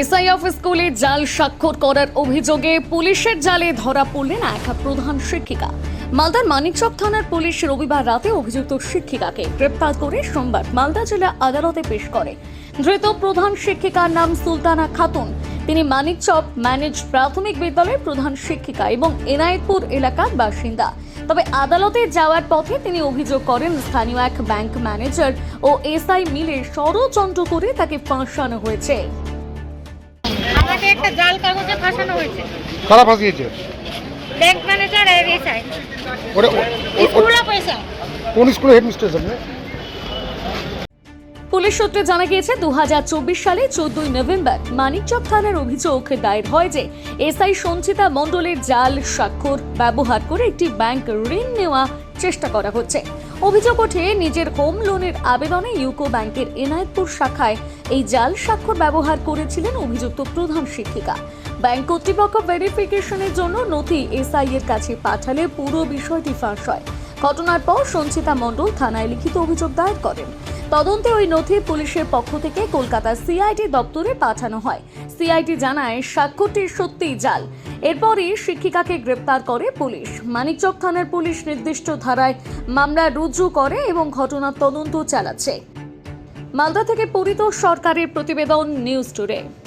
SIF স্কুলে জাল স্বাক্ষর করার অভিযোগে পুলিশের জালে ধরা পড়লেন এক প্রধান শিক্ষিকা। মালদার মানিকচক থানার পুলিশ রবিবার রাতে অভিযুক্ত শিক্ষিকাকে গ্রেপ্তার করে সোমবার মালদা জেলা আদালতে পেশ করে। ধৃত প্রধান শিক্ষিকার নাম সুলতানা খাতুন। তিনি মানিকচক ম্যানেজ প্রাথমিক বিদ্যালয়ের প্রধান শিক্ষিকা এবং এনায়েতপুর এলাকার বাসিন্দা। তবে আদালতে যাওয়ার পথে তিনি অভিযোগ করেন, স্থানীয় এক ব্যাংক ম্যানেজার ও এসআই মিলে ষড়যন্ত্র করে তাকে ফাঁসানো হয়েছে। আমাকে একটা জাল কাগজে ফাঁসানো হয়েছে। কারা ফাঁসিয়েছে? ব্যাংক ম্যানেজার আর এসআই ওটা ও- ও- ও- পয়সা কোন স্কুলের হেডমিস্ট্রেস আপনি? পুলিশ সূত্রে জানা গিয়েছে দু হাজার চব্বিশ সালে চোদ্দই নভেম্বর মানিকচক থানার অভিযোগ দায়ের হয় যে এসআই সঞ্চিতা মণ্ডলের জাল স্বাক্ষর ব্যবহার করে একটি ব্যাংক ঋণ নেওয়া চেষ্টা করা হচ্ছে। অভিযোগ ওঠে নিজের হোম লোনের আবেদনে ইউকো ব্যাংকের এনায়েতপুর শাখায় এই জাল স্বাক্ষর ব্যবহার করেছিলেন অভিযুক্ত প্রধান শিক্ষিকা। ব্যাংক কর্তৃপক্ষ ভেরিফিকেশনের জন্য নথি এসআই এর কাছে পাঠালে পুরো বিষয়টি ফাঁস হয়। ঘটনার পর সঞ্চিতা মণ্ডল থানায় লিখিত অভিযোগ দায়ের করেন। তদন্তে ওই নথি পুলিশের পক্ষ থেকে কলকাতা সিআইটি দপ্তরে পাঠানো হয়। সিআইটি জানায় স্বাক্ষরটি সত্যিই জাল। এরপরই শিক্ষিকাকে গ্রেপ্তার করে পুলিশ। মানিকচক থানার পুলিশ নির্দিষ্ট ধারায় মামলা রুজু করে এবং ঘটনার তদন্ত চালাচ্ছে। মালদা থেকে পরিত সরকারের প্রতিবেদন, নিউজ টুডে।